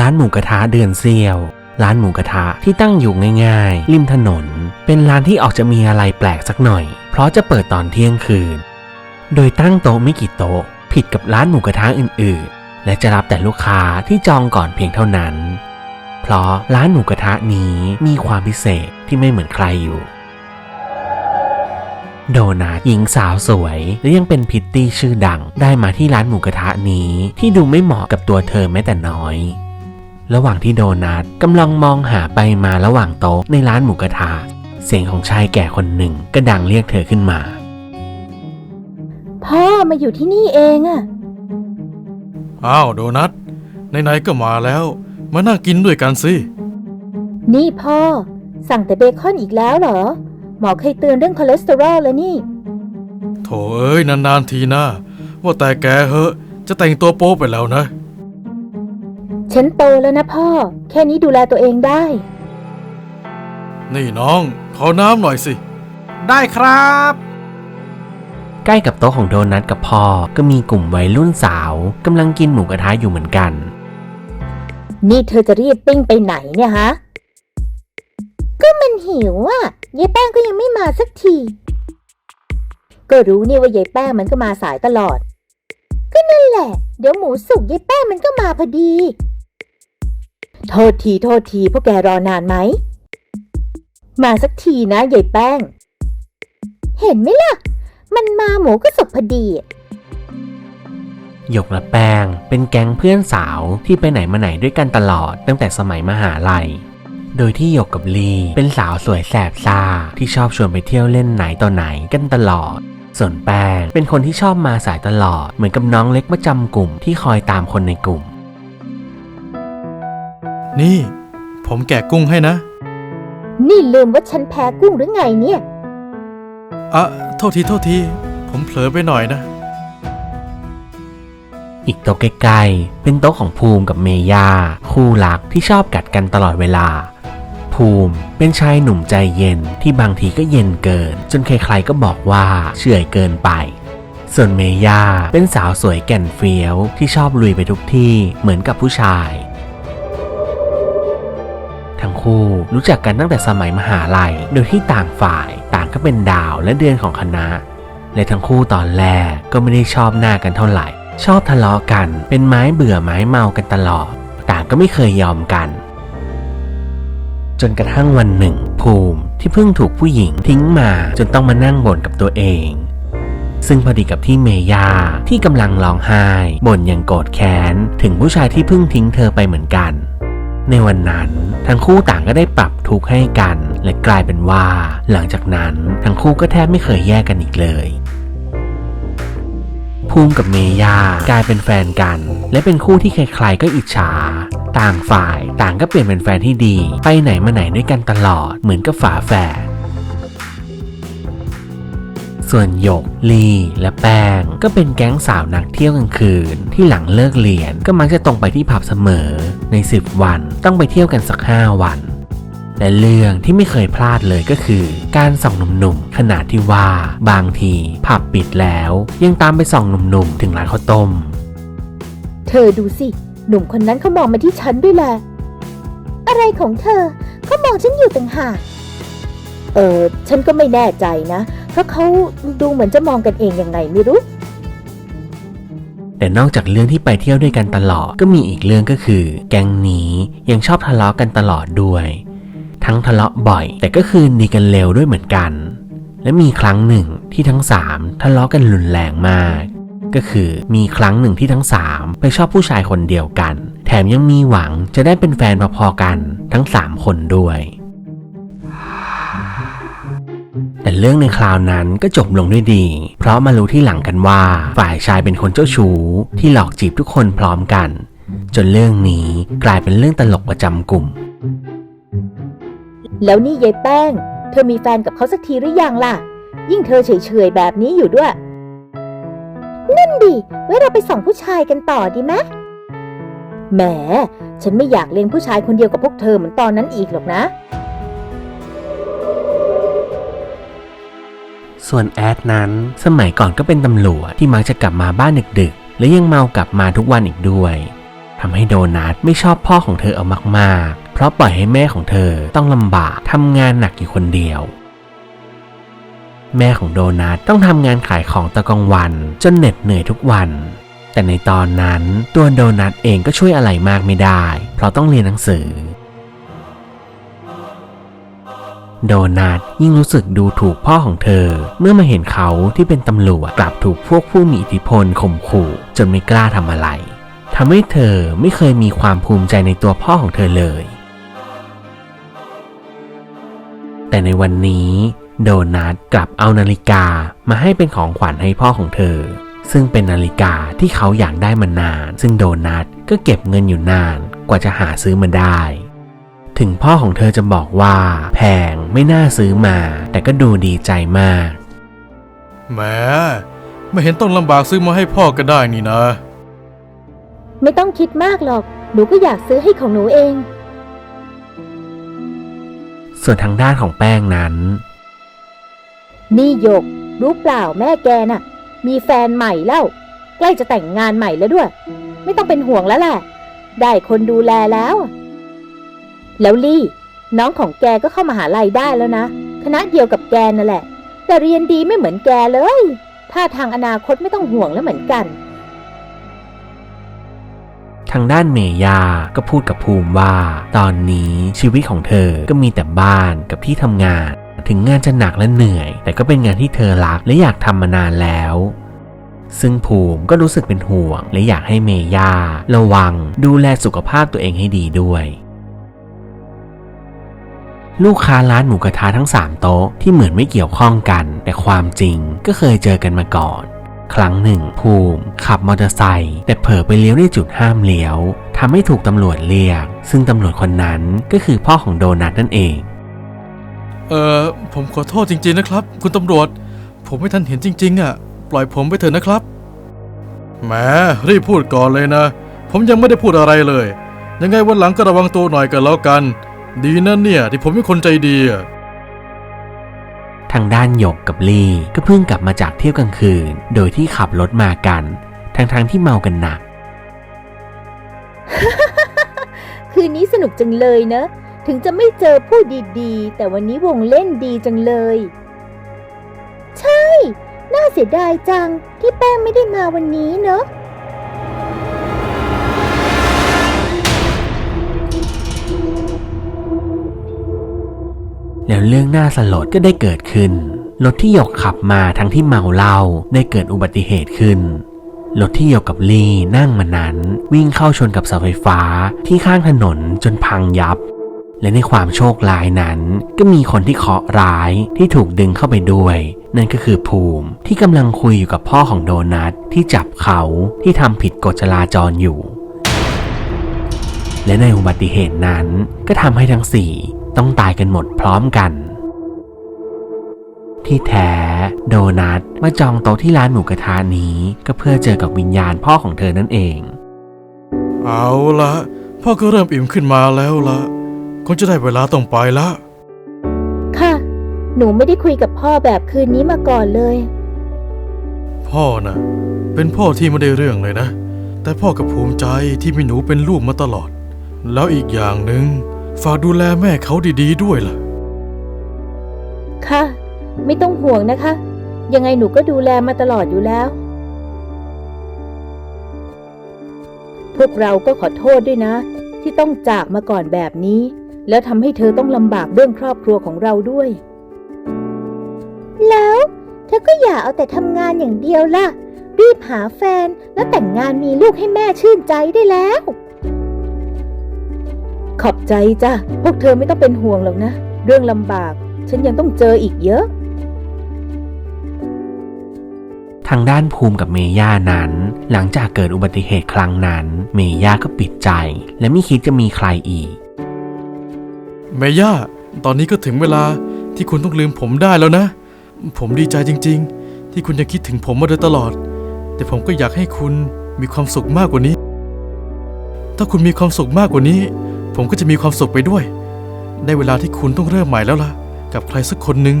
ร้านหมูกระทะเดือนเซียว ร้านหมูกระทะที่ตั้งอยู่ง่ายๆ ริมถนน เป็นร้านที่ออกจะมีอะไรแปลกสักหน่อย เพราะจะเปิดตอนเที่ยงคืน โดยตั้งโต๊ะไม่กี่โต๊ะ ผิดกับร้านหมูกระทะอื่นๆ และจะรับแต่ลูกค้าที่จองก่อนเพียงเท่านั้น เพราะร้านหมูกระทะนี้มีความพิเศษที่ไม่เหมือนใครอยู่โดนัทหญิงสาวสวย และยังเป็นพิตตี้ชื่อดัง ได้มาที่ร้านหมูกระทะนี้ ที่ดูไม่เหมาะกับตัวเธอแม้แต่น้อย ระหว่างที่โดนัทกำลังมองหาไปมาระหว่างโต๊ะในร้านหมูกระทะเสียงของชายแก่คนหนึ่งก็ดังเรียกเธอขึ้นมา พ่อมาอยู่ที่นี่เองอะอ้าวโดนัทไหนๆก็มาแล้ว มานั่งกินด้วยกันสินี่พ่อ สั่งแต่เบคอนอีกแล้วเหรอ หมอเคยเตือนเรื่องคอเลสเตอรอลแล้วนี่ โถเอ้ยนานๆทีนะว่าแต่แกเหอะ จะแต่งตัวโป๊ไปแล้วนะ ฉันโตแล้วนะพ่อ แค่นี้ดูแลตัวเองได้ นี่น้อง ขอน้ำหน่อยสิ ได้ครับ ใกล้กับโต๊ะของโดนัทกับพ่อก็มีกลุ่มวัยรุ่นสาวกำลังกินหมูกระทะอยู่เหมือนกัน นี่เธอจะรีบปิ้งไปไหนเนี่ยฮะ ก็มันหิวอะยายแป้งก็ยังไม่มาสักที ก็รู้นี่ว่ายายแป้งมันก็มาสายตลอด ก็นั่นแหละ เดี๋ยวหมูสุกยายแป้งมันก็มาพอดี โทษทีโทษทีพวกแกรอนานไหม มาสักทีนะยายแป้ง เห็นไหมล่ะ มันมาหมูก็สุกพอดีหยกและแป้งเป็นแก๊งเพื่อนสาวที่ไปไหนมาไหนด้วยกันตลอดตั้งแต่สมัยมหาลัย โดยที่หยกกับลีเป็นสาวสวยแสบซ่าที่ชอบชวนไปเที่ยวเล่นไหนต่อไหนกันตลอด ส่วนแป้งเป็นคนที่ชอบมาสายตลอดเหมือนกับน้องเล็กประจำกลุ่มที่คอยตามคนในกลุ่ม นี่ ผมแกะกุ้งให้นะ นี่ลืมว่าฉันแพ้กุ้งหรือไงเนี่ย อะ โทษที โทษที ผมเผลอไปหน่อยนะ อีกโต๊ะใกล้ๆเป็นโต๊ะของภูมิกับเมย่าคู่รักที่ชอบกัดกันตลอดเวลา ภูมิเป็นชายหนุ่มใจเย็นที่บางทีก็เย็นเกิน จนใครๆก็บอกว่าเฉื่อยเกินไปส่วนเมย่าเป็นสาวสวยแก่นเฟี้ยวที่ชอบลุยไปทุกที่เหมือนกับผู้ชาย ทั้งคู่รู้จักกันตั้งแต่สมัยมหาลัย โดยที่ต่างฝ่ายต่างก็เป็นดาวและเดือนของคณะ และทั้งคู่ตอนแรกก็ไม่ได้ชอบหน้ากันเท่าไหร่ ชอบทะเลาะกันเป็นไม้เบื่อไม้เมากันตลอด ต่างก็ไม่เคยยอมกัน จนกระทั่งวันหนึ่ง ภูมิที่เพิ่งถูกผู้หญิงทิ้งมาจนต้องมานั่งบ่นกับตัวเองซึ่งพอดีกับที่เมย่าที่กำลังร้องไห้บ่นอย่างโกรธแค้น ถึงผู้ชายที่เพิ่งทิ้งเธอไปเหมือนกัน ในวันนั้น ทั้งคู่ต่างก็ได้ปรับทุกข์ให้กัน และกลายเป็นว่า หลังจากนั้นทั้งคู่ก็แทบไม่เคยแยกกันอีกเลยภูมิกับเมย่ากลายเป็นแฟนกัน และเป็นคู่ที่ใครๆก็อิจฉา ต่างฝ่ายต่างก็เปลี่ยนเป็นแฟนที่ดี ไปไหนมาไหนด้วยกันตลอดเหมือนกับฝาแฝด ส่วนหยก ลีและแป้ง ก็เป็นแก๊งสาวนักเที่ยวกลางคืน ที่หลังเลิกเรียนก็มักจะตรงไปที่ผับเสมอ ใน 10 วันต้องไปเที่ยวกันสัก 5 วันและเรื่องที่ไม่เคยพลาดเลยก็คือ การส่องหนุ่มๆขนาดที่ว่าบางทีผับปิดแล้ว ยังตามไปส่องหนุ่มๆถึงร้านข้าวต้ม เธอดูสิ หนุ่มคนนั้นเขามองมาที่ฉันด้วยแหละ อะไรของเธอเขามองฉันอยู่ต่างหากเออฉันก็ไม่แน่ใจนะ ราะเขาดูเหมือนจะมองกันเองอยังไงไม่รู้ แต่นอกจากเรื่องที่ไปเที่ยวด้วยกันตลอดก็มีอีกเรื่องก็คือ แก๊งนี้ยังชอบทะเลาะกันตลอดด้วย ทั้งทะเลาะบ่อย แต่ก็คืนดีกันเร็วด้วยเหมือนกัน และมีครั้งหนึ่งที่ทั้งสามทะเลาะกันรุนแรงมากก็คือมีครั้งหนึ่งที่ทั้งสามไปชอบผู้ชายคนเดียวกัน แถมยังมีหวังจะได้เป็นแฟนพอๆกันทั้งสามคนด้วย แต่เรื่องในคราวนั้นก็จบลงด้วยดี เพราะมารู้ที่หลังกันว่า ฝ่ายชายเป็นคนเจ้าชู้ที่หลอกจีบทุกคนพร้อมกัน จนเรื่องนี้กลายเป็นเรื่องตลกประจำกลุ่ม แล้วนี่ยายแป้ง เธอมีแฟนกับเขาสักทีหรือยังล่ะ ยิ่งเธอเฉยๆแบบนี้อยู่ด้วย นั่นดิไว้เราไปส่องผู้ชายกันต่อดีไหมแหม ฉันไม่อยากเลี้ยงผู้ชายคนเดียวกับพวกเธอเหมือนตอนนั้นอีกหรอกนะ ส่วนแอดนั้น สมัยก่อนก็เป็นตำรวจที่มักจะกลับมาบ้านดึกๆ และยังเมากลับมาทุกวันอีกด้วยทำให้โดนัทไม่ชอบพ่อของเธอเอามากๆ เพราะปล่อยให้แม่ของเธอต้องลำบากทำงานหนักอยู่คนเดียว แม่ของโดนัทต้องทำงานขายของตะกลางวัน จนเหน็ดเหนื่อยทุกวัน แต่ในตอนนั้นตัวโดนัทเองก็ช่วยอะไรมากไม่ได้ เพราะต้องเรียนหนังสือ โดนัทยิ่งรู้สึกดูถูกพ่อของเธอ เมื่อมาเห็นเขาที่เป็นตำรวจกลับถูกพวกผู้มีอิทธิพลข่มขู่จนไม่กล้าทำอะไรทำให้เธอไม่เคยมีความภูมิใจในตัวพ่อของเธอเลย แต่ในวันนี้โดนัทกลับเอานาฬิกามาให้เป็นของขวัญให้พ่อของเธอ ซึ่งเป็นนาฬิกาที่เขาอยากได้มานาน ซึ่งโดนัทก็เก็บเงินอยู่นานกว่าจะหาซื้อมาได้ ถึงพ่อของเธอจะบอกว่า แพงไม่น่าซื้อมา แต่ก็ดูดีใจมาก แหมไม่เห็นต้องลำบากซื้อมาให้พ่อก็ได้นี่นะ ไม่ต้องคิดมากหรอก หนูก็อยากซื้อให้ของหนูเอง ส่วนทางด้านของแป้งนั้น นี่หยก รู้เปล่าแม่แกน่ะ มีแฟนใหม่แล้ว ใกล้จะแต่งงานใหม่แล้วด้วย ไม่ต้องเป็นห่วงแล้วแหละ ได้คนดูแลแล้ว แล้วลี่ น้องของแกก็เข้ามาหาลัยได้แล้วนะ คณะเดียวกับแกนั่นแหละ แต่เรียนดีไม่เหมือนแกเลย ถ้าทางอนาคตไม่ต้องห่วงแล้วเหมือนกัน ทางด้านเมย่าก็พูดกับภูมิว่า ตอนนี้ชีวิตของเธอก็มีแต่บ้านกับที่ทำงาน ถึงงานจะหนักและเหนื่อย แต่ก็เป็นงานที่เธอรักและอยากทำมานานแล้วซึ่งภูมิก็รู้สึกเป็นห่วง และอยากให้เมย่าระวังดูแลสุขภาพตัวเองให้ดีด้วย ลูกค้าร้านหมูกระทะทั้ง 3 โต๊ะที่เหมือนไม่เกี่ยวข้องกัน แต่ความจริงก็เคยเจอกันมาก่อน ครั้งหนึ่ง ภูมิขับมอเตอร์ไซค์แต่เผลอไปเลี้ยวในจุดห้ามเลี้ยวทำให้ถูกตำรวจเรียก ซึ่งตำรวจคนนั้นก็คือพ่อของโดนัทนั่นเอง เออผมขอโทษจริง ๆนะครับ คุณตำรวจ ผมไม่ทันเห็นจริง ๆ อะ ปล่อยผมไปเถอะนะครับแหมรีบพูดก่อนเลยนะ ผมยังไม่ได้พูดอะไรเลย ยังไงวันหลังก็ระวังตัวหน่อยกันแล้วกัน ดีนะเนี่ยที่ผมเป็นคนใจดีอะทางด้านหยกกับลี่ก็เพิ่งกลับมาจากเที่ยวกลางคืน โดยที่ขับรถมากัน ทั้งๆที่เมากันหนัก คืนนี้สนุกจังเลยเนอะ ถึงจะไม่เจอผู้ดีๆ แต่วันนี้วงเล่นดีจังเลย ใช่ น่าเสียดายจังที่แป้งไม่ได้มาวันนี้เนอะ แล้วเรื่องน่าสลดก็ได้เกิดขึ้น รถที่หยกขับมาทั้งที่เมาเหล้าได้เกิดอุบัติเหตุขึ้น รถที่หยกกับลี่นั่งมานั้น วิ่งเข้าชนกับเสาไฟฟ้าที่ข้างถนนจนพังยับ และในความโชคร้ายนั้น ก็มีคนที่เคราะห์ร้ายที่ถูกดึงเข้าไปด้วย นั่นก็คือภูมิที่กำลังคุยอยู่กับพ่อของโดนัทที่จับเขาที่ทำผิดกฎจราจรอยู่และในอุบัติเหตุนั้นก็ทำให้ทั้งสี่ ต้องตายกันหมดพร้อมกัน ที่แท้โดนัทมาจองโต๊ะที่ร้านหมูกระทะนี้ก็เพื่อเจอกับวิญญาณพ่อของเธอนั่นเอง เอาละพ่อก็เริ่มอิ่มขึ้นมาแล้วละคงจะได้เวลาต้องไปละ ค่ะ หนูไม่ได้คุยกับพ่อแบบคืนนี้มาก่อนเลย พ่อน่ะเป็นพ่อที่ไม่ได้เรื่องเลยนะ แต่พ่อกับภูมิใจที่มีหนูเป็นลูกมาตลอด แล้วอีกอย่างหนึ่ง ฝากดูแลแม่เขาดีๆด้วยล่ะ ค่ะ ไม่ต้องห่วงนะคะ ยังไงหนูก็ดูแลมาตลอดอยู่แล้ว พวกเราก็ขอโทษด้วยนะ ที่ต้องจากมาก่อนแบบนี้ แล้วทำให้เธอต้องลำบากเรื่องครอบครัวของเราด้วย แล้วเธอก็อย่าเอาแต่ทำงานอย่างเดียวล่ะ รีบหาแฟนแล้วแต่งงานมีลูกให้แม่ชื่นใจได้แล้ว ขอบใจจ้ะ พวกเธอไม่ต้องเป็นห่วงหรอกนะ เรื่องลำบาก ฉันยังต้องเจออีกเยอะ ทางด้านภูมิกับเมย่านั้น หลังจากเกิดอุบัติเหตุครั้งนั้น เมย่าก็ปิดใจ และไม่คิดจะมีใครอีก เมย่า ตอนนี้ก็ถึงเวลาที่คุณต้องลืมผมได้แล้วนะ ผมดีใจจริง ๆ ที่คุณยังคิดถึงผมมาโดยตลอด แต่ผมก็อยากให้คุณมีความสุขมากกว่านี้ ถ้าคุณมีความสุขมากกว่านี้ ผมก็จะมีความสุขไปด้วย ได้เวลาที่คุณต้องเริ่มใหม่แล้วล่ะ กับใครสักคนหนึ่ง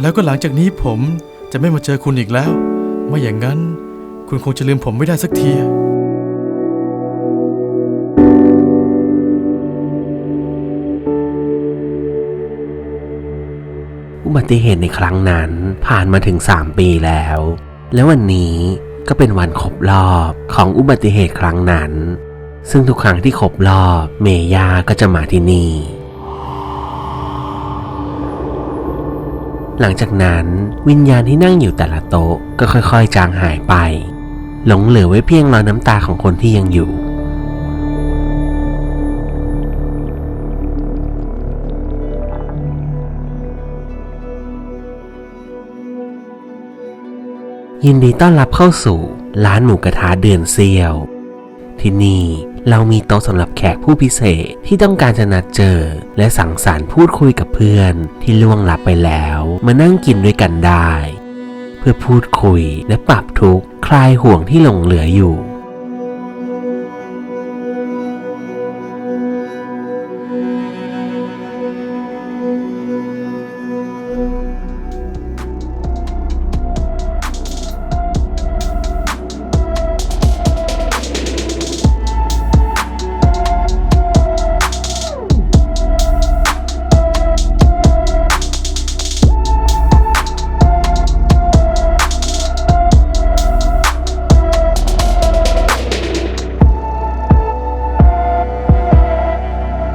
แล้วก็หลังจากนี้ผมจะไม่มาเจอคุณอีกแล้ว ไม่อย่างนั้น คุณคงจะลืมผมไม่ได้สักทีอุบัติเหตุในครั้งนั้นผ่านมาถึง 3 ปีแล้ว และวันนี้ก็เป็นวันครบรอบของอุบัติเหตุครั้งนั้น ซึ่งทุกครั้งที่ครบรอบเมย่าก็จะมาที่นี่ หลังจากนั้นวิญญาณที่นั่งอยู่แต่ละโต๊ะก็ค่อยๆ จางหายไป หลงเหลือไว้เพียงรอยน้ำตาของคนที่ยังอยู่ยินดีต้อนรับเข้าสู่ร้านหมูกระทะเดือนเซียว ที่นี่ เรามีโต๊ะสำหรับแขกผู้พิเศษที่ต้องการจะนัดเจอ และสังสรรค์พูดคุยกับเพื่อนที่ล่วงลับไปแล้ว มานั่งกินด้วยกันได้ เพื่อพูดคุยและปรับทุกข์คลายห่วงที่หลงเหลืออยู่